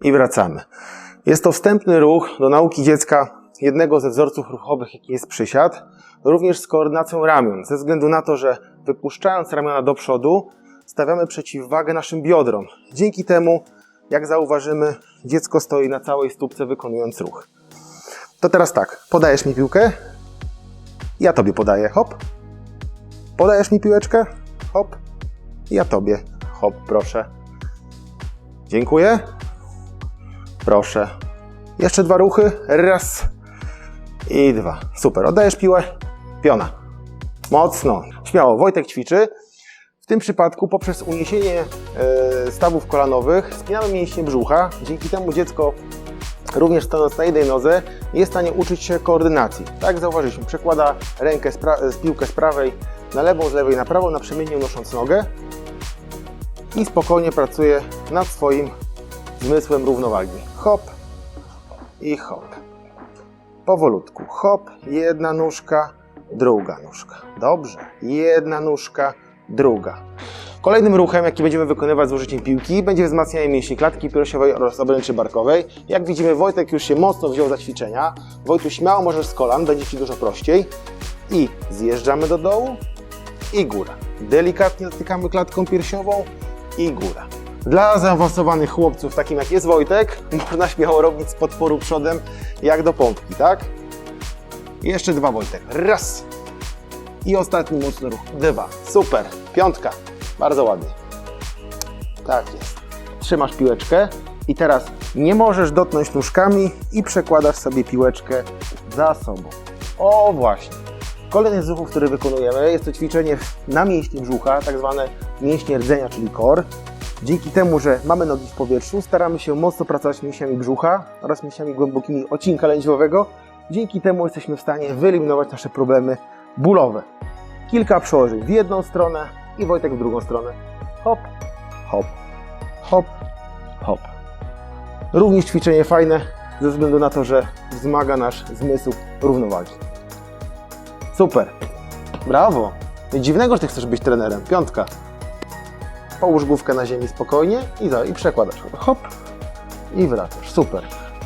I wracamy. Jest to wstępny ruch do nauki dziecka jednego ze wzorców ruchowych, jaki jest przysiad, również z koordynacją ramion, ze względu na to, że wypuszczając ramiona do przodu, stawiamy przeciwwagę naszym biodrom. Dzięki temu, jak zauważymy, dziecko stoi na całej stópce wykonując ruch. To teraz tak, podajesz mi piłkę, ja tobie podaję, hop. Podajesz mi piłeczkę, hop. Ja tobie, hop, proszę. Dziękuję. Proszę. Jeszcze dwa ruchy. Raz i dwa. Super. Oddajesz piłę. Piona. Mocno. Śmiało. Wojtek ćwiczy. W tym przypadku poprzez uniesienie e, stawów kolanowych spinamy mięśnie brzucha. Dzięki temu dziecko również stojąc na jednej nodze jest w stanie uczyć się koordynacji. Tak zauważyliśmy, przekłada rękę z, z piłkę z prawej na lewą, z lewej na prawą, naprzemiennie unosząc nogę i spokojnie pracuje nad swoim zmysłem równowagi. Hop i hop. Powolutku. Hop, jedna nóżka, druga nóżka. Dobrze. Jedna nóżka, druga. Kolejnym ruchem, jaki będziemy wykonywać z użyciem piłki, będzie wzmacnianie mięśni klatki piersiowej oraz obręczy barkowej. Jak widzimy, Wojtek już się mocno wziął za ćwiczenia. Wojtu, śmiało możesz z kolan, będzie Ci dużo prościej. I zjeżdżamy do dołu i góra. Delikatnie dotykamy klatką piersiową i góra. Dla zaawansowanych chłopców, takim jak jest Wojtek, można śmiało robić z podporu przodem, jak do pompki, tak? Jeszcze dwa Wojtek. Raz. I ostatni mocny ruch. Dwa. Super. Piątka. Bardzo ładnie. Tak jest. Trzymasz piłeczkę i teraz nie możesz dotknąć nóżkami i przekładasz sobie piłeczkę za sobą. O właśnie. Kolejny z ruchów, który wykonujemy, jest to ćwiczenie na mięśnie brzucha, tak zwane mięśnie rdzenia, czyli core. Dzięki temu, że mamy nogi w powietrzu, staramy się mocno pracować mięśniami brzucha oraz mięśniami głębokimi odcinka lędźwiowego. Dzięki temu jesteśmy w stanie wyeliminować nasze problemy bólowe. Kilka przełożył w jedną stronę i Wojtek w drugą stronę. Hop, hop, hop, hop. Również ćwiczenie fajne ze względu na to, że wzmaga nasz zmysł równowagi. Super. Brawo. Nic dziwnego, że ty chcesz być trenerem. Piątka. Połóż główkę na ziemi spokojnie i, za, i przekładasz. Hop. I wracasz. Super.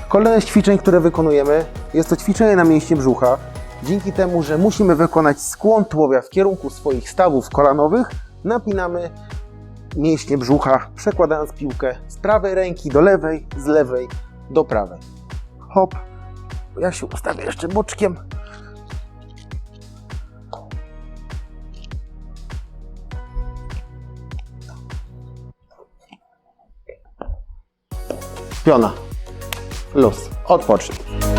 Kolejne z ćwiczeń, które wykonujemy, jest to ćwiczenie na mięśnie brzucha. Dzięki temu, że musimy wykonać skłon tułowia w kierunku swoich stawów kolanowych, napinamy mięśnie brzucha, przekładając piłkę z prawej ręki do lewej, z lewej do prawej. Hop. Ja się ustawię jeszcze boczkiem. Piona. Luz. Odpocznij.